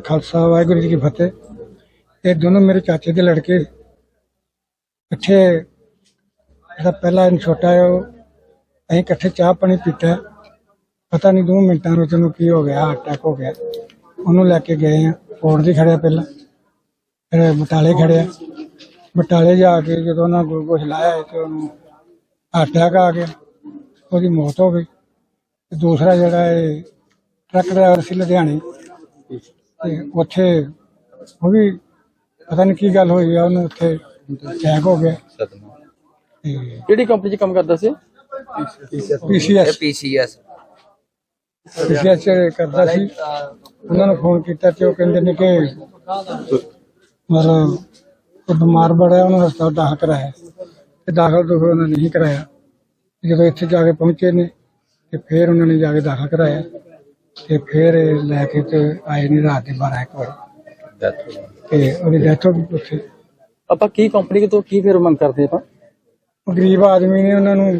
ਖਾਲਸਾ, ਵਾਹਿਗੁਰੂ ਜੀ ਕੀ ਫਤਿਹ। ਇਹ ਦੋਨੋਂ ਮੇਰੇ ਚਾਚੇ ਦੇ ਲੜਕੇ। ਇਕੱਠੇ, ਜਿਹੜਾ ਪਹਿਲਾ ਇਨ ਛੋਟਾ ਹੈ, ਉਹ ਅਸੀਂ ਇਕੱਠੇ ਚਾਹ ਪਾਣੀ ਪੀਤਾ। ਪਤਾ ਨਹੀਂ ਦੋ ਮਿੰਟਾਂ ਵਿੱਚ ਉਹਨੂੰ ਕੀ ਹੋ ਗਿਆ ਅਟੈਕ ਹੋ ਗਿਆ। ਉਹਨੂੰ ਲੈ ਕੇ ਗਏ ਆ, ਫੋਰਡ ਦੀ ਖੜਿਆ ਪਹਿਲਾਂ। ਫਿਰ ਬਟਾਲੇ ਖੜਿਆ। ਬਟਾਲੇ ਜਾ ਕੇ ਜਦੋਂ ਉਹਨਾਂ ਗਲੂਕੋਜ਼ ਲਾਇਆ ਤੇ ਉਹਨੂੰ ਅਟੈਕ ਆ ਗਿਆ। ਉਹਦੀ ਮੌਤ ਹੋ ਗਈ। ਤੇ ਦੂਸਰਾ ਜਿਹੜਾ ਇਹ ਟਰੱਕ ਡਰਾਈਵਰ ਸੀ ਲੁਧਿਆਣੇ। ਤੇ ਉੱਥੇ ਉਹ ਵੀ ਪਤਾ ਨਹੀਂ ਕੀ ਗੱਲ ਹੋਈ ਆ ਉਹਨੂੰ ਉੱਥੇ ਅਟੈਕ ਹੋ ਗਿਆ। ਤੇ ਕਿਹੜੀ ਕੰਪਨੀ 'ਚ ਕੰਮ ਕਰਦਾ ਸੀ? ਪੀਸੀਐਸ ਪੀਸੀਐਸ ਪੀਸੀਐਸ ਕਰਦਾ ਸੀ। ਉਹਨਾਂ ਨੂੰ ਫੋਨ ਕੀਤਾ ਤੇ ਉਹ ਕਹਿੰਦੇ ਨੇ ਕਿ ਮਤਲਬ ਉਹ ਬਿਮਾਰ ਬੜਾ ਉਹਨੂੰ ਹਸਪਤਾਲ ਦਾਖਲ ਕਰਾਇਆ। ਤੇ ਦਾਖਲ ਤੋਂ ਫਿਰ ਉਹਨਾਂ ਨੇ ਨਹੀਂ ਕਰਾਇਆ। ਜਦੋਂ ਇੱਥੇ ਜਾ ਕੇ ਪਹੁੰਚੇ ਨੇ ਤੇ ਫਿਰ ਉਹਨਾਂ ਨੇ ਜਾ ਕੇ ਦਾਖਲ ਕਰਾਇਆ। ਤੇ ਫਿਰ ਇਹ ਲੈ ਕੇ ਤੇ ਆਏ ਨੇ ਰਾਤ ਦੇ 12 ਇੱਕ ਵਜੇ। ਤੇ ਉਹਦੀ ਡੈਥ ਹੋ ਗਈ ਉੱਥੇ। ਆਪਾਂ ਕੀ ਕੰਪਨੀ ਤੋਂ ਕੀ ਫਿਰ ਮੰਗ ਕਰਦੇ ਆਪਾਂ? ਉਹ ਗਰੀਬ ਆਦਮੀ ਨੇ ਉਹਨਾਂ ਨੂੰ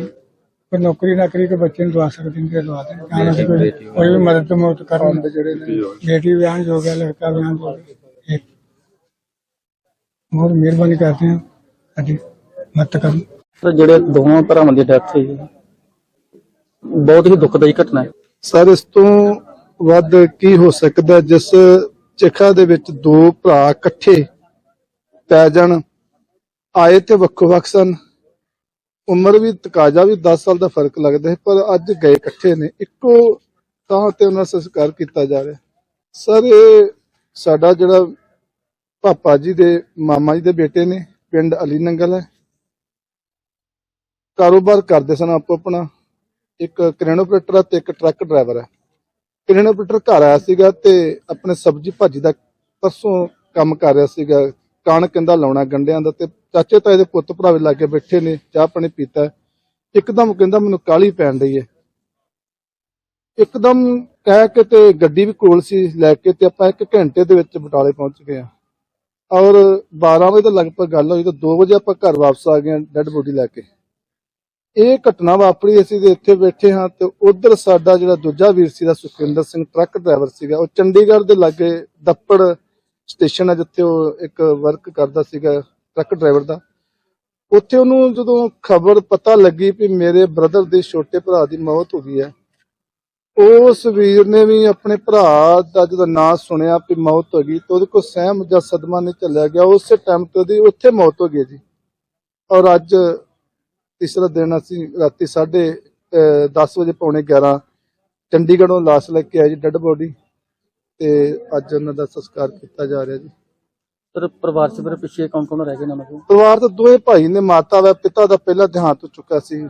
ਕੋਈ ਨੌਕਰੀ ਨਾ ਕਰੀ ਕੋਈ ਬੱਚੇ ਨੂੰ ਦਵਾ ਸਕਦੇ ਨੇ ਤੇ ਦਵਾ ਦੇਣ ਉਹਨਾਂ ਦੀ ਕੋਈ ਕੋਈ ਵੀ ਮਦਦ ਮੁਦਦ ਕਰਨ ਦੇ ਜਿਹੜੇ ਨੇ। ਬੇਟੀ ਵਿਆਹ ਹੋ ਗਿਆ ਲੜਕਾ ਵਿਆਹ ਹੋ। ਗਿਆ ਇੱਕ। ਬਹੁਤ ਮਿਹਰਬਾਨੀ ਕਰਦੇ ਹਾਂ। ਸਾਡੀ ਮਦਦ ਕਰਨ। ਸਰ ਜਿਹੜੇ ਦੋਵਾਂ ਭਰਾਵਾਂ ਦੀ ਡੈਥ ਹੋਈ ਹੈ ਬਹੁਤ ਹੀ ਦੁਖਦਾਈ ਘਟਨਾ ਹੈ। ਸਰ ਇਸ ਤੋਂ ਵੱਧ ਕੀ ਹੋ ਸਕਦਾ ਜਿਸ ਚਿਖਾ ਦੇ ਵਿੱਚ ਦੋ ਭਰਾ ਇਕੱਠੇ ਪੈ ਜਾਣ, ਆਏ ਤੇ ਵੱਖੋ ਵੱਖ ਸਨ। ਉਮਰ ਵੀ, ਤਕਾਜ਼ਾ ਵੀ 10 ਸਾਲ ਦਾ ਫ਼ਰਕ ਲੱਗਦਾ ਹੈ, ਪਰ ਅੱਜ ਗਏ ਇਕੱਠੇ ਨੇ। ਇੱਕੋ ਥਾਂ ਤੇ ਉਹਨਾਂ ਸੰਸਕਾਰ ਕੀਤਾ ਜਾ ਰਿਹਾ ਸਰ, ਇਹ ਸਾਡਾ ਜਿਹੜਾ ਪਾਪਾ ਜੀ ਦੇ ਮਾਮਾ ਜੀ ਦੇ ਬੇਟੇ ਨੇ, ਪਿੰਡ ਅਲੀ ਨੰਗਲ ਹੈ। ਕਾਰੋਬਾਰ ਕਰਦੇ ਸਨ ਆਪੋ ਆਪਣਾ ਇੱਕ ਕ੍ਰੇਨ ਆਪਰੇਟਰ ਤੇ ਇੱਕ ਟਰੱਕ ਡਰਾਈਵਰ ਹੈ। ਕ੍ਰੇਨ ਆਪਰੇਟਰ ਘਰ ਆਇਆ ਸੀਗਾ ਤੇ ਆਪਣੇ ਸਬਜ਼ੀ ਭਾਜੀ ਦਾ ਪਰਸੋਂ ਕੰਮ ਕਰ ਰਿਹਾ ਸੀਗਾ। ਕਣਕ ਕਹਿੰਦਾ ਲਾਉਣਾ ਗੰਡਿਆਂ ਦਾ ਤੇ ਚਾਚੇ ਤਾਏ ਦੇ ਪੁੱਤ ਭਰਾਵੇ ਲਾਗੇ ਬੈਠੇ ਨੇ, ਚਾਹ ਪਾਣੀ ਪੀਤਾ। ਇੱਕਦਮ ਕਹਿੰਦਾ ਮੈਨੂੰ ਕਾਲੀ ਪੈਣ ਰਹੀ ਹੈ ਇੱਕਦਮ ਕਹਿ ਕੇ ਤੇ ਗੱਡੀ ਵੀ ਕੋਲ ਸੀ ਲੈ ਕੇ ਤੇ ਆਪਾਂ ਇੱਕ ਘੰਟੇ ਦੇ ਵਿੱਚ ਬਟਾਲੇ ਪਹੁੰਚ ਗਏ ਆ ਔਰ 12 ਵਜੇ ਦੇ ਲਗਭਗ ਗੱਲ ਹੋਈ ਤਾਂ 2 ਵਜੇ ਆਪਾਂ ਘਰ ਵਾਪਸ ਆ ਗਏ ਡੈੱਡ ਬੋਡੀ ਲੈ ਕੇ। ਇਹ ਘਟਨਾ ਵਾਪਰੀ, ਅਸੀਂ ਤੇ ਇੱਥੇ ਬੈਠੇ ਹਾਂ ਤੇ ਉਧਰ ਸਾਡਾ ਜਿਹੜਾ ਦੂਜਾ ਵੀਰ ਸੀਗਾ ਦਾ ਸਿੰਘ, ਟਰੱਕ ਡਰਾਈਵਰ ਸੀਗਾ, ਉਹ ਚੰਡੀਗੜ੍ਹ ਦੇ ਲਾਗੇ ਦੱਪੜ ਸਟੇਸ਼ਨ ਹੈ, ਜਿੱਥੇ ਉਹ ਇੱਕ ਵਰਕ ਕਰਦਾ ਸੀਗਾ, ਟਰੱਕ ਡਰਾਈਵਰ ਦਾ। ਉੱਥੇ ਉਹਨੂੰ ਜਦੋਂ ਖਬਰ ਪਤਾ ਲੱਗੀ ਵੀ ਮੇਰੇ ਬ੍ਰਦਰ ਦੇ ਛੋਟੇ ਭਰਾ ਦੀ ਮੌਤ ਹੋ ਗਈ ਹੈ, ਉਸ ਵੀਰ ਨੇ ਵੀ ਆਪਣੇ ਭਰਾ ਦਾ ਜਦੋਂ ਨਾਂ ਸੁਣਿਆ ਵੀ ਮੌਤ ਹੋ ਗਈ, ਤੇ ਉਹਦੇ ਕੋਲ ਸਹਿਮ ਜਾਂ ਸਦਮਾ ਨਹੀਂ ਚੱਲਿਆ ਗਿਆ, ਉਸੇ ਟਾਈਮ ਤੇ ਉਹਦੀ ਉੱਥੇ ਮੌਤ ਹੋ ਗਈ ਜੀ। ਔਰ ਅੱਜ ਤੀਸਰਾ ਦਿਨ ਅਸੀਂ ਰਾਤੀ 10:30 ਵਜੇ ਪੌਣੇ 11 ਚੰਡੀਗੜ੍ਹੋਂ ਲਾਸ਼ ਲੈ ਕੇ ਆਏ ਜੀ ਡੈੱਡ ਬੋਡੀ ਤੇ ਅੱਜ ਉਹਨਾਂ ਦਾ ਸੰਸਕਾਰ ਕੀਤਾ ਜਾ ਰਿਹਾ ਜੀ। ਸਰ ਪਰਿਵਾਰ 'ਚ ਮੇਰੇ ਪਿੱਛੇ ਕੌਣ ਕੌਣ ਰਹਿ ਗਏ ਨੂੰ ਪਰਿਵਾਰ ਤੋਂ ਦੋਵੇਂ ਭਾਈ ਨੇ ਮਾਤਾ ਦਾ ਪਿਤਾ ਦਾ ਪਹਿਲਾ ਦੇਹਾਂਤ ਹੋ ਚੁੱਕਾ ਸੀ।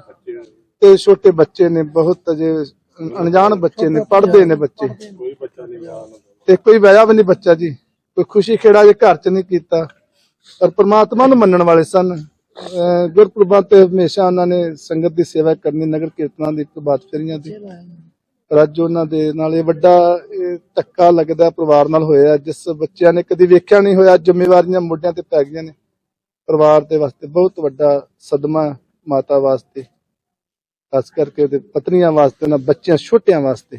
ਤੇ ਛੋਟੇ ਬੱਚੇ ਨੇ ਬਹੁਤ ਅਜੇ ਅਣਜਾਣ ਬੱਚੇ ਨੇ ਪੜ੍ਹਦੇ ਨੇ ਬੱਚੇ। ਕੋਈ ਬੱਚਾ ਨਹੀਂ ਤੇ ਕੋਈ ਵਿਆਹ ਵੀ ਨਹੀਂ ਬੱਚਾ ਜੀ ਕੋਈ ਖੁਸ਼ੀ ਖੇੜਾ ਜੇ ਘਰ ਚ ਨਹੀਂ ਕੀਤਾ। ਪਰ ਪ੍ਰਮਾਤਮਾ ਨੂੰ ਮੰਨਣ ਵਾਲੇ ਸਨ। ਅਹ ਗੁਰਪੁਰਬਾਂ ਤੇ ਹਮੇਸ਼ਾ ਉਹਨਾਂ ਨੇ ਸੰਗਤ ਦੀ ਸੇਵਾ ਕਰਨੀ ਨਗਰ ਕੀਰਤਨਾਂ ਦੀ ਪ੍ਰਭਾਤ ਫੇਰੀਆਂ ਦੀ। ਪਰ ਅੱਜ ਉਹਨਾਂ ਦੇ ਨਾਲ ਇਹ ਵੱਡਾ ਧੱਕਾ ਲੱਗਦਾ ਪਰਿਵਾਰ ਨਾਲ ਹੋਇਆ ਜਿਸ ਬੱਚਿਆਂ ਨੇ ਕਦੀ ਵੇਖਿਆ ਨਹੀਂ ਹੋਇਆ ਜ਼ਿੰਮੇਵਾਰੀਆਂ ਮੋਢਿਆਂ ਤੇ ਪੈ ਗਈਆਂ ਨੇ। ਪਰਿਵਾਰ ਦੇ ਵਾਸਤੇ ਬਹੁਤ ਵੱਡਾ ਸਦਮਾ ਮਾਤਾ ਵਾਸਤੇ ਖਾਸ ਕਰਕੇ ਉਹਦੇ ਪਤਨੀਆਂ ਵਾਸਤੇ ਉਹਨਾਂ ਬੱਚਿਆਂ ਛੋਟਿਆਂ ਵਾਸਤੇ।